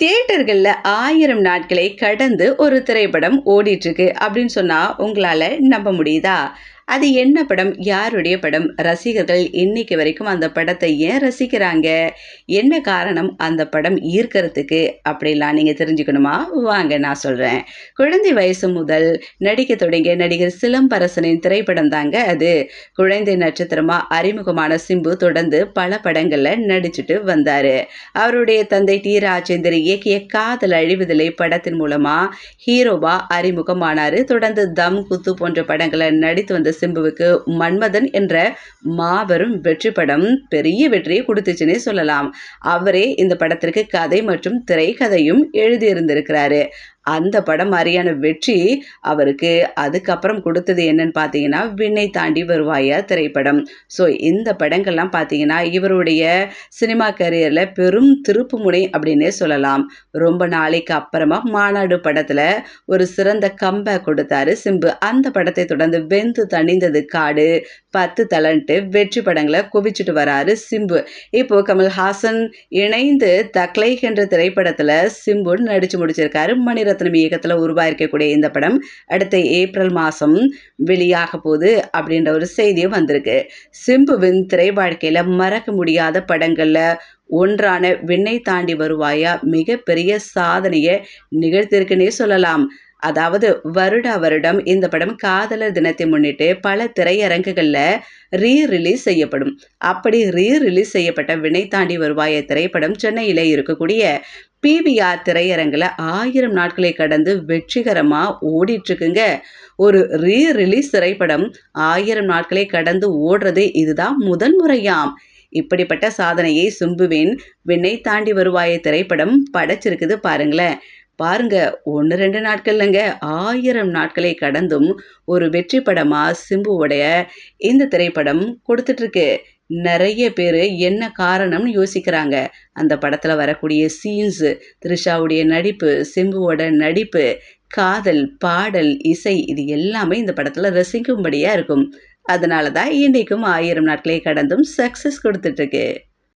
தியேட்டர்களில் ஆயிரம் நாட்களை கடந்து ஒரு திரைப்படம் ஓடிட்டுருக்கு அப்படின்னு சொன்னால் உங்களால் நம்ப முடியுதா? அது என்ன படம்? யாருடைய படம்? ரசிகர்கள் இன்னைக்கு வரைக்கும் அந்த படத்தை ஏன் ரசிக்கிறாங்க? என்ன காரணம் அந்த படம் ஈர்க்கறதுக்கு? அப்படிலாம் நீங்கள் தெரிஞ்சுக்கணுமா? வாங்க நான் சொல்கிறேன் குழந்தை வயசு முதல் நடிக்க தொடங்கிய நடிகர் சிலம்பரசனின் திரைப்படம் தாங்க அது. குழந்தை நட்சத்திரமாக அறிமுகமான சிம்பு தொடர்ந்து பல படங்களில் நடிச்சுட்டு வந்தார். அவருடைய தந்தை டி. ராஜேந்தர் இயக்கிய காதல் அழிவுதலை படத்தின் மூலமாக ஹீரோவா அறிமுகமானார். தொடர்ந்து தம் குத்து போன்ற படங்களை நடித்து வந்த சிம்புவுக்கு மன்மதன் என்ற மாபெரும் வெற்றி படம் பெரிய வெற்றியை கொடுத்துச்சுன்னே சொல்லலாம். அவரே இந்த படத்திற்கு கதை மற்றும் திரைக்கதையும் எழுதியிருந்திருக்கிறாரு. அந்த படம் மாதிரியான வெற்றி அவருக்கு அதுக்கப்புறம் கொடுத்தது என்னன்னு பார்த்தீங்கன்னா விண்ணை தாண்டி வருவாயா திரைப்படம். ஸோ இந்த படங்கள்லாம் பார்த்தீங்கன்னா இவருடைய சினிமா கரியரில் பெரும் திருப்பு முனை அப்படின்னே சொல்லலாம். ரொம்ப நாளைக்கு அப்புறமா மாநாடு படத்தில் ஒரு சிறந்த கம்பை கொடுத்தாரு சிம்பு. அந்த படத்தை தொடர்ந்து வெந்து தணிந்தது காடு பத்து தலன்ட்டு வெற்றி படங்களை குவிச்சிட்டு வராரு சிம்பு. இப்போ கமல்ஹாசன் இணைந்து தக்லை என்ற திரைப்படத்தில் சிம்பு நடிச்சு முடிச்சிருக்காரு மணிரத்னம் இயக்கத்தில் உருவாயிருக்கக்கூடிய இந்த படம் அடுத்த ஏப்ரல் மாதம் வெளியாக போகுது அப்படின்ற ஒரு செய்தியும் வந்திருக்கு. சிம்புவின் திரை வாழ்க்கையில் மறக்க முடியாத படங்களில் ஒன்றான விண்ணை தாண்டி வருவாயா மிகப்பெரிய சாதனையை நிகழ்த்திருக்குன்னே சொல்லலாம். அதாவது வருட வருடம் இந்த படம் காதலர் தினத்தை முன்னிட்டு பல திரையரங்குகளில் ரீ ரிலீஸ் செய்யப்படும். அப்படி ரீ ரிலீஸ் செய்யப்பட்ட வினை தாண்டி வருவாய திரைப்படம் சென்னையில் இருக்கக்கூடிய பிவிஆர் திரையரங்கில் ஆயிரம் நாட்களை கடந்து வெற்றிகரமாக ஓடிட்டுருக்குங்க. ஒரு ரீ ரிலீஸ் திரைப்படம் ஆயிரம் நாட்களை கடந்து ஓடுறது இதுதான் முதல் முறையாம். இப்படிப்பட்ட சாதனையை சும்புவின் விண்ணை தாண்டி வருவாய திரைப்படம் படைச்சிருக்குது பாருங்களேன். பாருங்க ஒன்று ரெண்டு நாட்கள்லங்க ஆயிரம் நாட்களை கடந்தும் ஒரு வெற்றி படமாக சிம்புவுடைய இந்த திரைப்படம் கொடுத்துட்ருக்கு. நிறைய பேர் என்ன காரணம்னு யோசிக்கிறாங்க. அந்த படத்தில் வரக்கூடிய சீன்ஸு த்ரிஷாவுடைய நடிப்பு சிம்புவோட நடிப்பு காதல் பாடல் இசை இது எல்லாமே இந்த படத்தில் ரசிக்கும்படியாக இருக்கும். அதனால தான் இன்றைக்கும் ஆயிரம் நாட்களை கடந்தும் சக்ஸஸ் கொடுத்துட்ருக்கு.